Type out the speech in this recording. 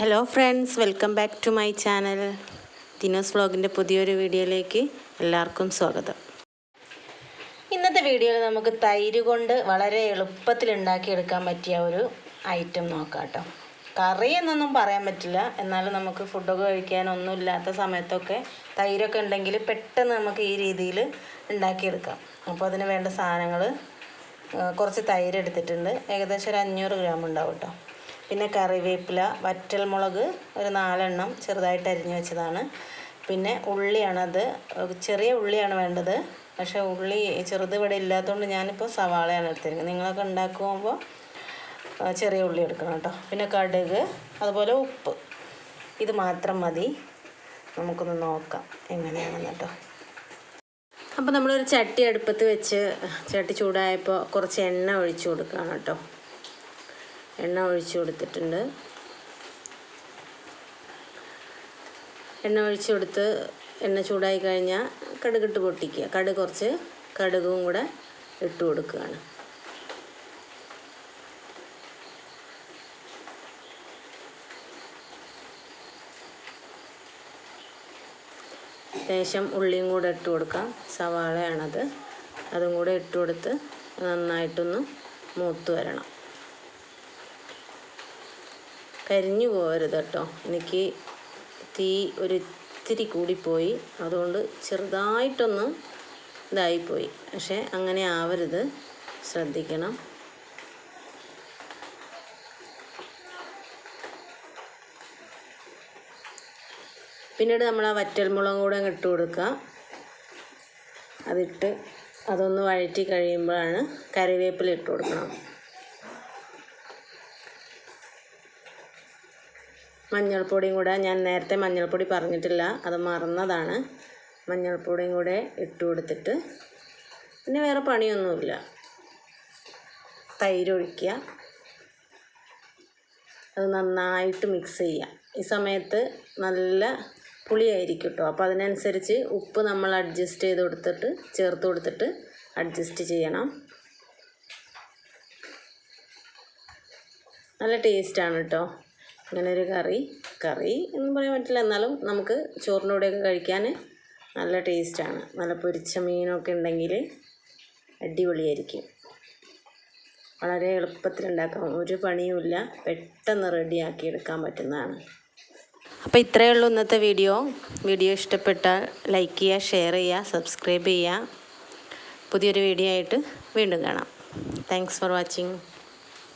Hello friends welcome back to my channel Dino's വ്ളോഗിന്റെ പുതിയൊരു വീഡിയോയിലേക്ക് എല്ലാവർക്കും സ്വാഗതം. ഇന്നത്തെ വീഡിയോയിൽ നമുക്ക് തൈര് കൊണ്ട് വളരെ എളുപ്പത്തിൽ ഉണ്ടാക്കിയെടുക്കാൻ പറ്റിയ ഒരു ഐറ്റം നോക്കാം കേട്ടോ. കറി എന്നൊന്നും പറയാൻ പറ്റില്ല. എന്നാലും നമുക്ക് ഫുഡൊക്കെ കഴിക്കാനൊന്നും ഇല്ലാത്ത സമയത്തൊക്കെ തൈരൊക്കെ ഉണ്ടെങ്കിൽ പെട്ടെന്ന് നമുക്ക് ഈ രീതിയിൽ ഉണ്ടാക്കിയെടുക്കാം. അപ്പോൾ അതിന് വേണ്ട സാധനങ്ങൾ കുറച്ച് തൈര് എടുത്തിട്ടുണ്ട്. ഏകദേശം ഒരു അഞ്ഞൂറ് ഗ്രാം ഉണ്ടാവും കേട്ടോ. പിന്നെ കറിവേപ്പില വറ്റൽമുളക് ഒരു നാലെണ്ണം ചെറുതായിട്ട് അരിഞ്ഞു വെച്ചതാണ്. പിന്നെ ഉള്ളിയാണത് ചെറിയ ഉള്ളിയാണ് വേണ്ടത്. പക്ഷേ ഉള്ളി ചെറുത് ഇവിടെ ഇല്ലാത്തതുകൊണ്ട് ഞാനിപ്പോൾ സവാളയാണ് എടുത്തിരിക്കുന്നത്. നിങ്ങളൊക്കെ ഉണ്ടാക്കുമ്പോൾ ചെറിയ ഉള്ളി എടുക്കണം കേട്ടോ. പിന്നെ കടുക് അതുപോലെ ഉപ്പ്. ഇത് മാത്രം മതി. നമുക്കൊന്ന് നോക്കാം എങ്ങനെയാണെന്ന് കേട്ടോ. അപ്പോൾ നമ്മളൊരു ചട്ടി അടുപ്പത്ത് വെച്ച് ചട്ടി ചൂടായപ്പോൾ കുറച്ച് എണ്ണ ഒഴിച്ചു കൊടുക്കുകയാണ് കേട്ടോ. എണ്ണ ഒഴിച്ച് കൊടുത്തിട്ടുണ്ട്. എണ്ണ ഒഴിച്ചു കൊടുത്ത് എണ്ണ ചൂടായി കഴിഞ്ഞാൽ കടുകിട്ട് പൊട്ടിക്കുക. കടുക് കുറച്ച് കടുകും കൂടെ ഇട്ട് കൊടുക്കുകയാണ്. ലേശം ഉള്ളിയും കൂടെ ഇട്ട് കൊടുക്കാം. സവാളയാണത്. അതും കൂടെ ഇട്ട് കൊടുത്ത് നന്നായിട്ടൊന്ന് മൂത്ത് വരണം. കരിഞ്ഞു പോകരുത് കേട്ടോ. എനിക്ക് തീ ഒരു ഇത്തിരി കൂടിപ്പോയി. അതുകൊണ്ട് ചെറുതായിട്ടൊന്ന് ഇതായിപ്പോയി. പക്ഷേ അങ്ങനെ ആവരുത്. ശ്രദ്ധിക്കണം. പിന്നീട് നമ്മൾ ആ വറ്റൽമുളകും കൂടെ ഇട്ട് കൊടുക്കുക. അതിട്ട് അതൊന്ന് വഴറ്റി കഴിയുമ്പോഴാണ് കറിവേപ്പില ഇട്ട് കൊടുക്കണം. മഞ്ഞൾപ്പൊടിയും കൂടെ ഞാൻ നേരത്തെ മഞ്ഞൾപ്പൊടി പറഞ്ഞിട്ടില്ല. അത് മറന്നതാണ്. മഞ്ഞൾപ്പൊടിയും കൂടെ ഇട്ട് കൊടുത്തിട്ട് പിന്നെ വേറെ പണിയൊന്നുമില്ല. തൈരൊഴിക്കുക അത് നന്നായിട്ട് മിക്സ് ചെയ്യുക. ഈ സമയത്ത് നല്ല പുളിയായിരിക്കും കേട്ടോ അപ്പോൾ അതിനനുസരിച്ച് ഉപ്പ് നമ്മൾ അഡ്ജസ്റ്റ് ചെയ്ത് കൊടുത്തിട്ട് ചേർത്ത് കൊടുത്തിട്ട് അഡ്ജസ്റ്റ് ചെയ്യണം. നല്ല ടേസ്റ്റാണ് കേട്ടോ ഇങ്ങനെ ഒരു കറി കറി എന്ന് പറയാൻ പറ്റില്ല. എന്നാലും നമുക്ക് ചോറിന്റെ കൂടെയൊക്കെ കഴിക്കാൻ നല്ല ടേസ്റ്റാണ്. നല്ല പൊരിച്ച മീനൊക്കെ ഉണ്ടെങ്കിൽ അടിപൊളിയായിരിക്കും. വളരെ എളുപ്പത്തിൽ ഉണ്ടാക്കാം. ഒരു പണിയുമില്ല പെട്ടെന്ന് റെഡിയാക്കി എടുക്കാൻ പറ്റുന്നതാണ്. അപ്പോൾ ഇത്രയേ ഉള്ളൂ ഇന്നത്തെ വീഡിയോ. വീഡിയോ ഇഷ്ടപ്പെട്ടാൽ ലൈക്ക് ചെയ്യുക ഷെയർ ചെയ്യുക സബ്സ്ക്രൈബ് ചെയ്യുക. പുതിയൊരു വീഡിയോ ആയിട്ട് വീണ്ടും കാണാം. Thanks for watching